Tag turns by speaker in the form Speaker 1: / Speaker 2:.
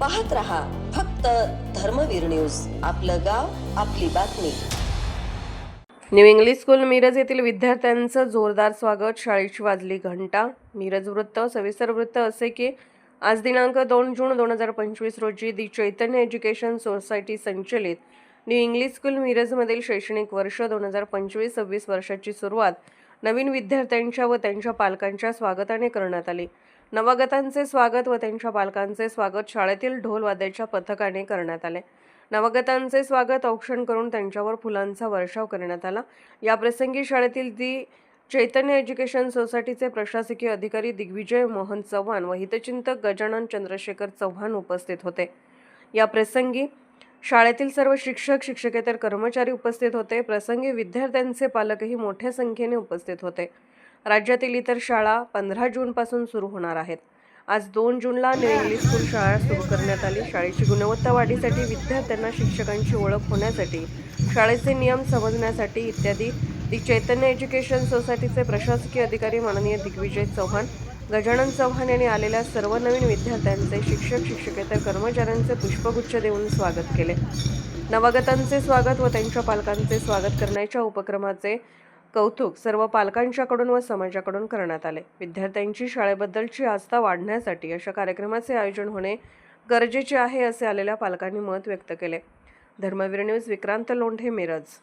Speaker 1: पाहत रहा फक्त धर्मवीर न्यूज. आपलं गाव आपली बातमी.
Speaker 2: न्यू इंग्लिश स्कूल मिरज येथील विद्यार्थ्यांचं जोरदार स्वागत. शाळेची वाजली घंटा. मिरज वृत्त सविस्तर वृत्त असे की आज दिनांक दोन जून दोन हजार पंचवीस रोजी दी चैतन्य एज्युकेशन सोसायटी संचलित. न्यू इंग्लिश स्कूल मिरजमधील शैक्षणिक वर्ष दोन हजार पंचवीस सव्वीस वर्षाची सुरुवात. नवीन विद्यार्थ्यांच्या व त्यांच्या पालकांच्या स्वागताने करण्यात आली. नवागतांचे स्वागत व त्यांच्या पालकांचे स्वागत शाळेतील ढोल वाद्याच्या पथकाने करण्यात आले. नवागतांचे स्वागत औक्षण करून त्यांच्यावर फुलांचा वर्षाव करण्यात आला. या प्रसंगी शाळेतील दी चैतन्य एज्युकेशन सोसायटीचे प्रशासकीय अधिकारी दिग्विजय मोहन चव्हाण व हितचिंतक गजानन चंद्रशेखर चव्हाण उपस्थित होते. या प्रसंगी शाळेतील सर्व शिक्षक शिक्षकेतर कर्मचारी उपस्थित होते. प्रसंगी विद्यार्थ्यांचे पालकही मोठ्या संख्येने उपस्थित होते. राज्यातील इतर शाळा पंधरा जूनपासून सुरू होणार आहेत. आज दोन जूनला न्यू इंग्लिश स्कूल शाळा सुरू करण्यात आली. शाळेची गुणवत्ता वाढीसाठी विद्यार्थ्यांना शिक्षकांची ओळख होण्यासाठी शाळेचे नियम समजण्यासाठी इत्यादी. दि चैतन्य एज्युकेशन सोसायटीचे प्रशासकीय अधिकारी माननीय दिग्विजय चव्हाण गजानन चव्हाण यांनी आलेल्या सर्व नवीन विद्यार्थ्यांचे शिक्षक शिक्षकेतर कर्मचाऱ्यांचे पुष्पगुच्छ देऊन स्वागत केले. नवागतांचे स्वागत व त्यांच्या पालकांचे स्वागत करण्याच्या उपक्रमाचे कौतुक सर्व पालकांच्याकडून व समाजाकडून करण्यात आले. विद्यार्थ्यांची शाळेबद्दलची आस्था वाढण्यासाठी अशा कार्यक्रमाचे आयोजन होणे गरजेचे आहे असे आलेल्या पालकांनी मत व्यक्त केले. धर्मवीर न्यूज विक्रांत लोंढे मिरज.